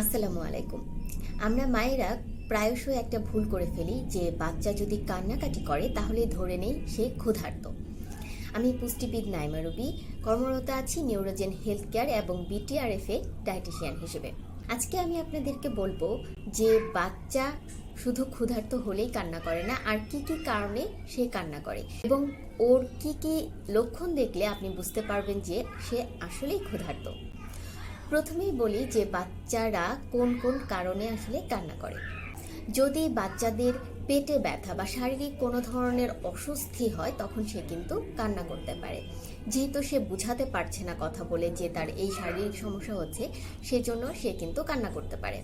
আসসালামু আলাইকুম। আমরা মায়েরা প্রায়শই একটা ভুল করে ফেলি যে বাচ্চা যদি কান্নাকাটি করে, তাহলে ধরে নেই সে ক্ষুধার্ত। আমি পুষ্টিবিদ নাইমা রুবি, কর্মরত আছি নিউরোজেন হেলথ কেয়ার এবং বিটিআরএফ এ ডায়েটিশিয়ান হিসেবে। আজকে আমি আপনাদেরকে বলব যে বাচ্চা শুধু ক্ষুধার্ত হলেই কান্না করে না, আর কি কি কারণে সে কান্না করে এবং ওর কি কি লক্ষণ দেখলে আপনি বুঝতে পারবেন যে সে আসলেই ক্ষুধার্ত। প্রথমেই বলি যে বাচ্চারা কোন কোন কারণে আসলে কান্না করে। যদি বাচ্চাদের পেটে ব্যথা বা শারীরিক কোনো ধরনের অস্বস্তি হয়, তখন সে কিন্তু কান্না করতে পারে। যেহেতু সে বুঝাতে পারছে না কথা বলে যে তার এই শারীরিক সমস্যা হচ্ছে, সেজন্য সে কিন্তু কান্না করতে পারে।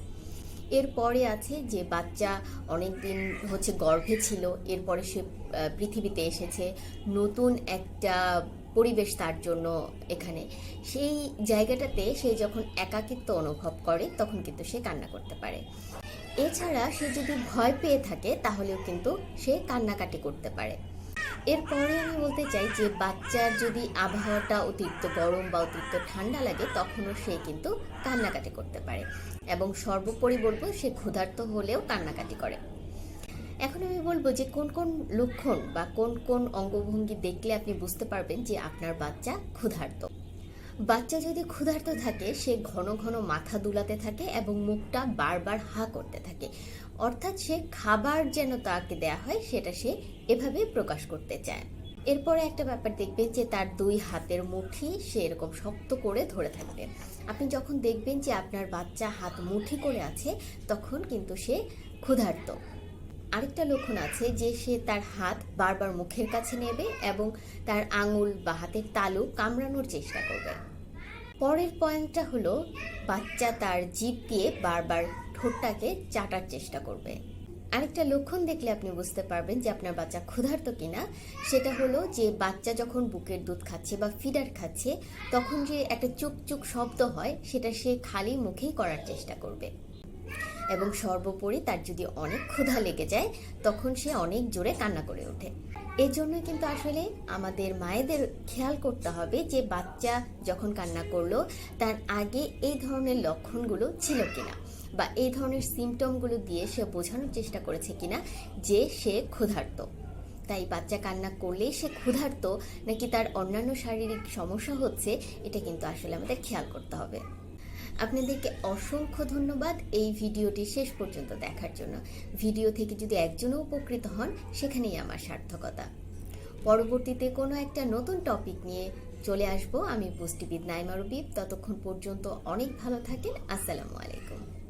এরপরে আছে যে বাচ্চা অনেক দিন হচ্ছে গর্ভে ছিল, এরপরে সে পৃথিবীতে এসেছে। নতুন একটা পরিবেশ তার জন্য এখানে। সেই জায়গাটাতে সে যখন একাকিত্ব অনুভব করে, তখন কিন্তু সে কান্না করতে পারে। এছাড়া সে যদি ভয় পেয়ে থাকে, তাহলেও কিন্তু সে কান্নাকাটি করতে পারে। এরপরে আমি বলতে চাই যে, বাচ্চার যদি আবহাওয়াটা অতিরিক্ত গরম বা অতিরিক্ত ঠান্ডা লাগে, তখনও সে কিন্তু কান্নাকাটি করতে পারে। এবং সর্বোপরি বলব, সে ক্ষুধার্ত হলেও কান্নাকাটি করে। এখন আমি বলব যে কোন কোন লক্ষণ বা কোন কোন অঙ্গভঙ্গি দেখলে আপনি বুঝতে পারবেন যে আপনার বাচ্চা ক্ষুধার্ত। বাচ্চা যদি ক্ষুধার্ত থাকে, সে ঘন ঘন মাথা দুলাতে থাকে এবং মুখটা বারবার হা করতে থাকে। অর্থাৎ সে খাবার যেন তাকে দেয়া হয়, সেটা সে এভাবে প্রকাশ করতে চায়। এরপরে একটা ব্যাপার দেখবেন যে তার দুই হাতের মুঠি সে এরকম শক্ত করে ধরে থাকবে। আপনি যখন দেখবেন যে আপনার বাচ্চা হাত মুঠি করে আছে, তখন কিন্তু সে ক্ষুধার্ত। আরেকটা লক্ষণ আছে যে সে তার হাত বারবার মুখের কাছে নেবে এবং তার আঙুল বা হাতের তালু কামড়ানোর চেষ্টা করবে। পরের পয়েন্টটা হলো, বাচ্চা তার জিভ দিয়ে বারবার ঠোঁটটাকে চাটার চেষ্টা করবে। আরেকটা লক্ষণ দেখলে আপনি বুঝতে পারবেন যে আপনার বাচ্চা ক্ষুধার্ত কিনা, সেটা হলো যে বাচ্চা যখন বুকের দুধ খাচ্ছে বা ফিডার খাচ্ছে, তখন যে একটা চুক শব্দ হয়, সেটা সে খালি মুখেই করার চেষ্টা করবে। এবং সর্বোপরি তার যদি অনেক ক্ষুধা লেগে যায়, তখন সে অনেক জোরে কান্না করে ওঠে। এই জন্য কিন্তু আসলে আমাদের মায়েদের খেয়াল করতে হবে যে বাচ্চা যখন কান্না করল, তার আগে এই ধরনের লক্ষণগুলো ছিল কিনা বা এই ধরনের সিমটমগুলো দিয়ে সে বোঝানোর চেষ্টা করেছে কিনা যে সে ক্ষুধার্ত। তাই বাচ্চা কান্না করলেই সে ক্ষুধার্ত নাকি তার অন্যান্য শারীরিক সমস্যা হচ্ছে, এটা কিন্তু আসলে আমাদের খেয়াল করতে হবে। আপনাদেরকে অসংখ্য ধন্যবাদ এই ভিডিওটি শেষ পর্যন্ত দেখার জন্য। ভিডিও থেকে যদি একজনও উপকৃত হন, সেখানেই আমার সার্থকতা। পরবর্তীতে কোনো একটা নতুন টপিক নিয়ে চলে আসব। আমি পুষ্টিবিদ নাইমারুবিব ততক্ষণ পর্যন্ত অনেক ভালো থাকেন। আসসালামু আলাইকুম।